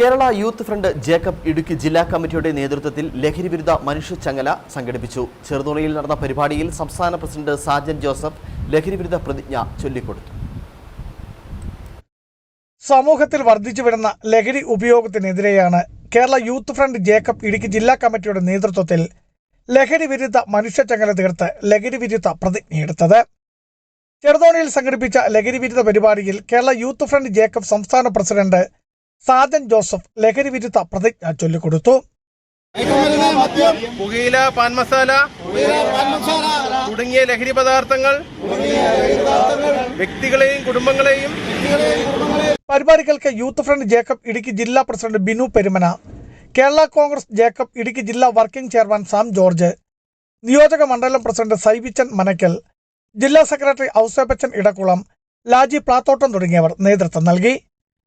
Kerala youth front Jacob Idukki ജില്ലാ കമ്മിറ്റിയുടെ നേതൃത്വത്തിൽ ലഹരിവിരുദ്ധ മനുഷ്യച്ചങ്ങല സംഘടിപ്പിച്ചു. ചെറുതോണിയിൽ നടന്ന പരിപാടിയിൽ സംസ്ഥാന പ്രസിഡന്റ് സാജൻ ജോസഫ് ലഹരിവിരുദ്ധ പ്രതിജ്ഞ ചൊല്ലിക്കൊടുത്തു. സമൂഹത്തിൽ വർദ്ധിച്ചു വരുന്ന ലഹരി ഉപയോഗത്തിനെതിരെയാണ് Kerala youth front Jacob Idukki ജില്ലാ കമ്മിറ്റിയുടെ നേതൃത്വത്തിൽ ലഹരി വിരുദ്ധ മനുഷ്യച്ചങ്ങല തീർത്ത് ലഹരി വിരുദ്ധ പ്രതിജ്ഞയെടുത്തത് ചെറുതോണിയിൽ സംഘടിപ്പിച്ച ലഹരി വിരുദ്ധ പരിപാടിയിൽ കേരള യൂത്ത് ഫ്രണ്ട് ജേക്കബ് സംസ്ഥാന പ്രസിഡന്റ് സാജൻ ജോസഫ് ലഹരി വിരുദ്ധ പ്രതിജ്ഞ ചൊല്ലിക്കൊടുത്തു. പുകയില പാൻ മസാല തുടങ്ങിയ ലഹരി പദാർത്ഥങ്ങൾ വ്യക്തികളെയും കുടുംബങ്ങളെയും പരിപാടികൾക്ക് യൂത്ത് ഫ്രണ്ട് ജേക്കബ് ഇടുക്കി ജില്ലാ president Binu Perumana Kerala congress Jacob Idukki ജില്ലാ വർക്കിംഗ് ചെയർമാൻ സാം ജോർജ് നിയോജക മണ്ഡലം പ്രസിഡന്റ് സൈബിച്ചൻ മനക്കൽ ജില്ലാ സെക്രട്ടറി ഔസേപ്പച്ചൻ ഇടക്കുളം ലാജി പ്ലാത്തോട്ടം തുടങ്ങിയവർ നേതൃത്വം നൽകി.